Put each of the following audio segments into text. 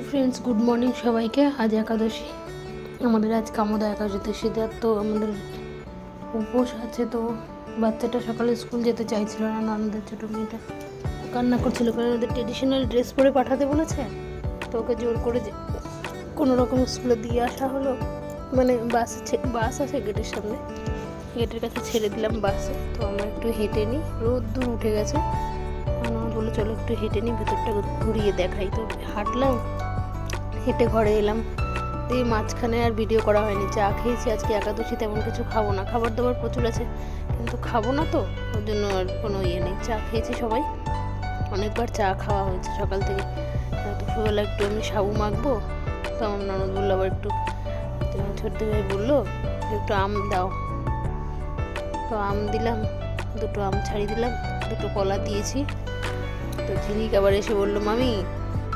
Hello friends good morning সবাইকে। আজ একাদশী। আমাদের আজ কামদা একাদশীতে তো আমাদের উপোস আছে তো বাচ্চাটা সকালে স্কুল যেতে চাইছিল না আমাদের ছোটো মেয়েটা। কান্না করছিল কারণ ওদের ট্রেডিশনাল ড্রেস পরে পাঠাতে বলেছে। তো ওকে জোর করে যে কোনো রকম স্কুলে দিয়ে আসা হলো। মানে বাস বাস আছে গেটের সামনে। গেটের কাছে ছেড়ে দিলাম বাসে। তো আমরা একটু হেঁটে নিই। রোদ দূর উঠে গেছে। বলে চলো একটু হেঁটে নিই, ভেতরটা ঘুরিয়ে দেখাই। তো হাঁটলাম। হেঁটে ঘরে এলাম। দিয়ে মাঝখানে আর ভিডিও করা হয়নি। চা খেয়েছি, আজকে একাদশী, তেমন কিছু খাব না। খাবার দাবার প্রচুর আছে, কিন্তু খাব না তো। ওর জন্য আর কোনো ইয়ে নেই। চা খেয়েছি সবাই। অনেকবার চা খাওয়া হয়েছে সকাল থেকে। দুপুরবেলা একটু আমি সাবু মাখবো। তো আমার ননদ বলল আবার একটু ছোট্ট ভাই বলল, একটু আম দাও। তো আম দিলাম, দুটো আম ছাড়িয়ে দিলাম, দুটো কলা দিয়েছি। তো ঝিলিক আবার এসে বলল, মামি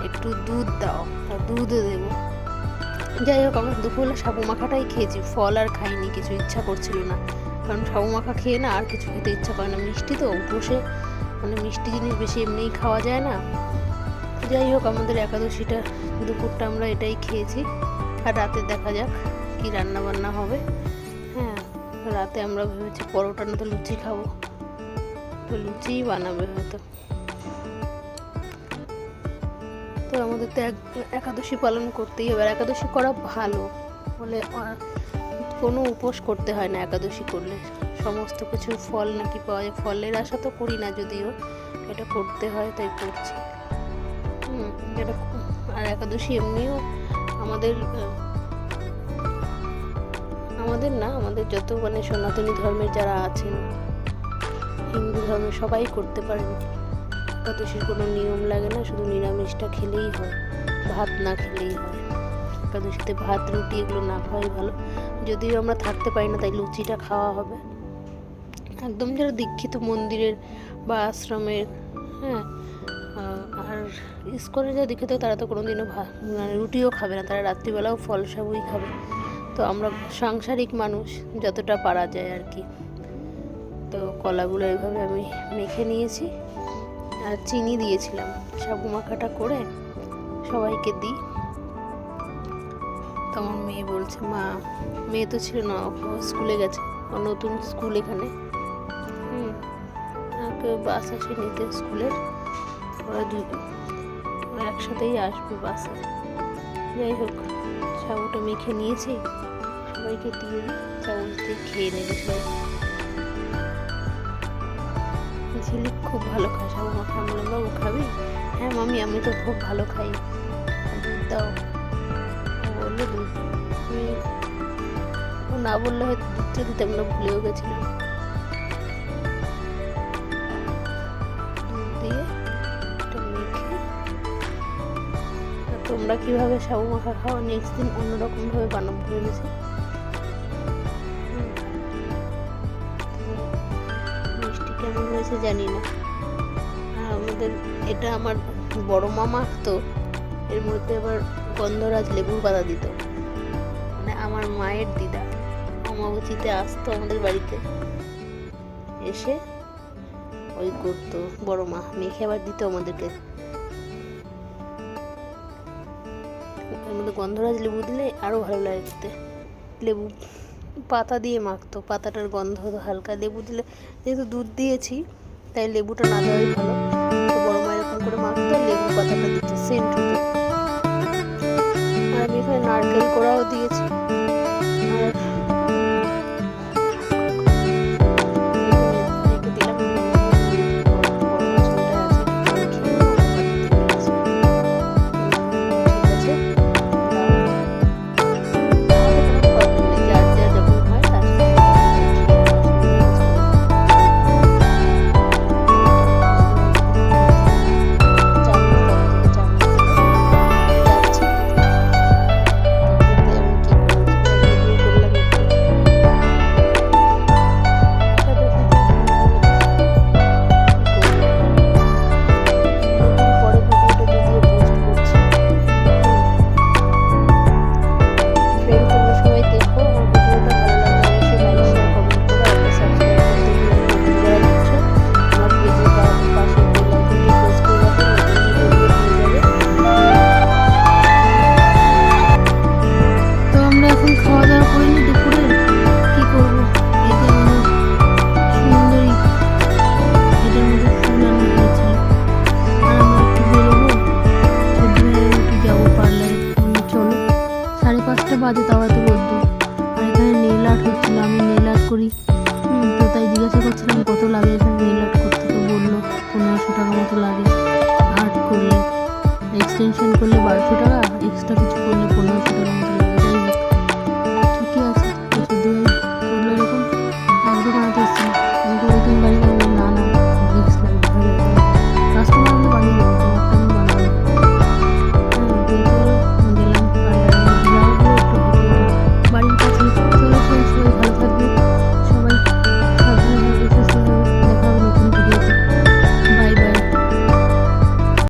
একটু দুধ দাও দুধও দেবো। যাই হোক, আমরা দুপুরবেলা সাবু মাখাটাই খেয়েছি, ফল আর খাইনি, কিছু ইচ্ছা করছিল না। কারণ সাবু মাখা খেয়ে না আর কিছু খেতে ইচ্ছা করে না। মিষ্টি তো, বসে মানে মিষ্টি জিনিস বেশি এমনিই খাওয়া যায় না। যাই হোক, আমাদের একাদশীটা, দুপুরটা আমরা এটাই খেয়েছি। আর রাতে দেখা যাক কি রান্না বান্না হবে। হ্যাঁ রাতে আমরা ভেবেছি পরোটা না তো লুচি খাব। তো লুচিই বানাবে হয়তো। তো আমাদের তো এক একাদশী পালন করতেই হবে। আর একাদশী করা ভালো। বলে কোনো উপোস করতে হয় না একাদশী করলে। সমস্ত কিছু ফল নাকি পাওয়া যায়। ফলের আশা তো করি না যদিও। এটা করতে হয়, তাই করছি। এটা আর একাদশী এমনিও আমাদের আমাদের না, আমাদের যত মানে সনাতনী ধর্মের যারা আছেন, হিন্দু ধর্মের সবাই করতে পারেন। একাদশীর কোনো নিয়ম লাগে না, শুধু নিরামিষটা খেলেই হয়, ভাত না খেলেই হয়। একাদশীতে ভাত, রুটি এগুলো না খাওয়াই ভালো। যদিও আমরা থাকতে পারি না, তাই লুচিটা খাওয়া হবে। একদম যারা দীক্ষিত মন্দিরের বা আশ্রমের হ্যাঁ আর ইস্কনে যারা দীক্ষিত, তারা তো কোনোদিনও মানে রুটিও খাবে না, তারা রাত্রিবেলাও ফল সাবুই খাবে। তো আমরা সাংসারিক মানুষ, যতটা পারা যায় আর কি। তো কলাগুলো এইভাবে আমি মেখে নিয়েছি। আর চিনি দিয়েছিলাম। সাবু মাখাটা করে সবাইকে দিই। তো আমার মেয়ে বলছে, মা, মেয়ে তো ছিল না স্কুলে গেছে নতুন স্কুল এখানে। হুম বাস আসে নিতে স্কুলের। ওরা দুই একসাথেই আসবে বাসে। যাই হোক, সাবুটা মেখে নিয়েছি, সবাইকে দিয়ে চাউল দিয়ে খেয়ে নেবে সবাই। ঝিলিক খুব ভালো খায় সাবু মাখা আমি বললাম বাবু খাবি? হ্যাঁ মামি, আমি তো খুব ভালো খাই। দুধ দাও বলল দুধ। ও না বললে হয়তো দুধটা দিতাম না ভুলেও গেছিলাম। দিয়ে তোমরা কীভাবে সাবু মাখা খাও নেক্সট দিন অন্যরকমভাবে বানাবো, ভেবেছি? হয়েছে জানি না। আর আমাদের, এটা আমার বড় মামা তো, এর মধ্যে আবার গন্ধরাজ লেবুর পাতা দিত। মানে আমার মায়ের দিদা অমাবতীতে আসতো আমাদের বাড়িতে। এসে ওই করতো, বড় মা, মেখে আবার দিত আমাদেরকে। মধ্যে গন্ধরাজ লেবু দিলে আরও ভালো লাগে খেতে। লেবু পাতা দিয়ে মাখতো, পাতাটার গন্ধ হতো হালকা লেবু দিলে, যেহেতু দুধ দিয়েছি, তাই লেবুটা না দেওয়াই ভালো। তো এরকম করে মাখতো লেবু পাতাটা দিত সেন্ট হতো আর আমি এখানে নারকেল কোড়াও দিয়েছি। Fatih tahu